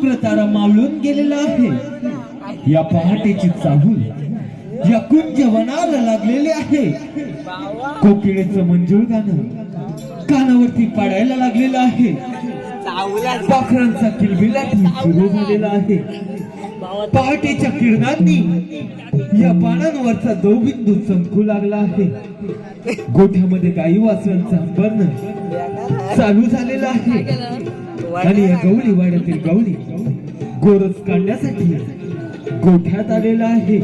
प्रतारा मावळून गेलेला आहे. या पहाटेची चाहूल या कुंज वनाला लागलेले आहे. कोकिळेच मंजूळ गाणं कानावरती पाडायला लागलेलं आहे. पाखरांचा किलबिलाट सुरू झालेला आहे. पहाटेच्या किरणांनी या पानांवरचा दवबिंदू चमकू लागला आहे. गोठ्यामध्ये गाई वासरांचा अंबरण चालू झालेला आहे. आणि या गवळी वाड्यातील गवळी गोरस काढण्यासाठी गोठ्यात आलेला आहे.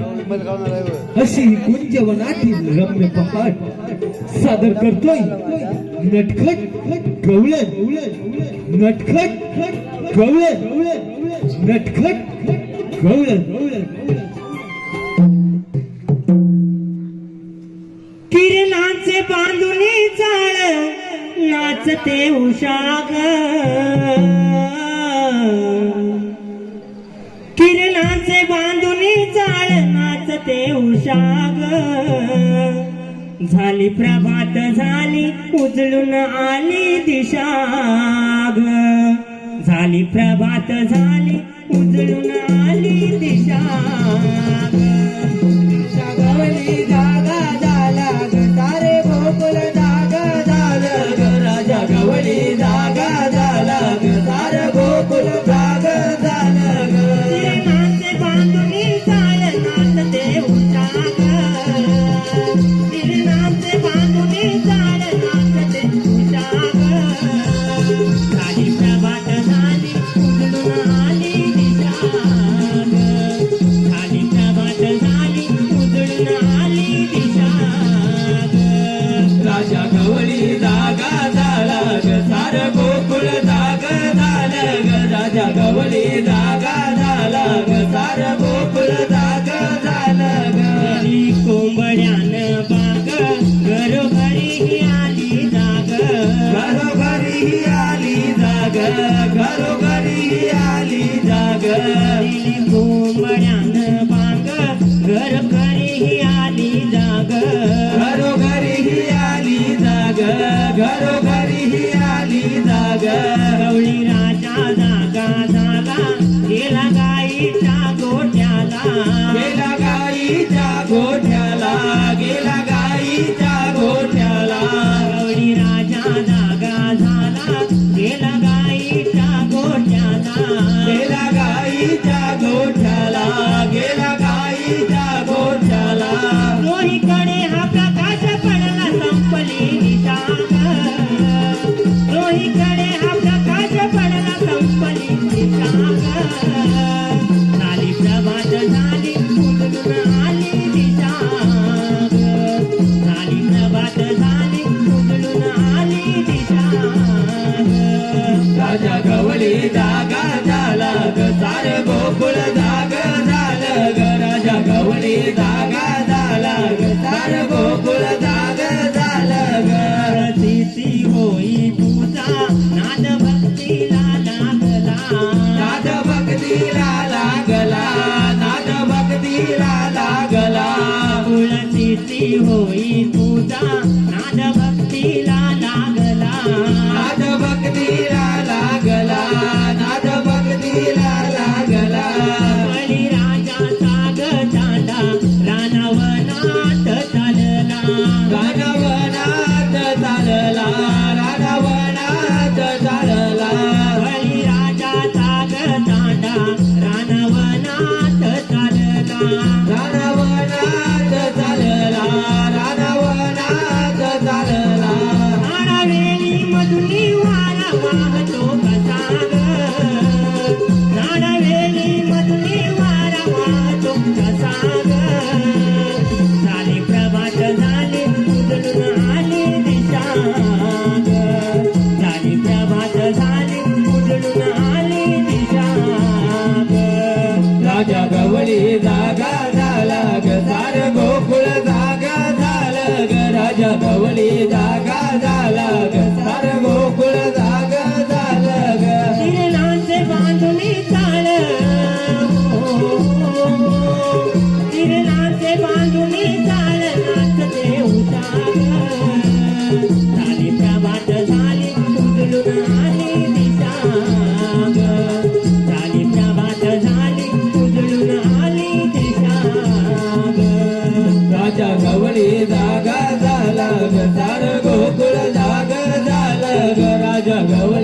अशी ही कुंजवनातील रम्य पहाट सादर करतोय नटखट गवळण. नटखट गवळण. नटखट गवळण. नाचते उषाग. किरणाचे बांधून चाळ नाचते उषाग. झाली प्रभात झाली उजळून आली दिशाग. झाली प्रभात झाली उजळून आली दिशाग. घरी आली जाग. दिली कोंबड्यानं घर जगवली जागा झाला सार गोकुळ जाग झालं ग. जगवली जागा झाला ग. सार गोकुळ जाग झालं ग. प्रतीची होई पूजा नाद भक्तीला लागला. नाद भक्तीला लागला नाद भक्तीला लागला तुळशीची होई मावळी जागा झाला गसार गोकुळ जागा झाला ग राजा मावळी जागा Hello. Hello.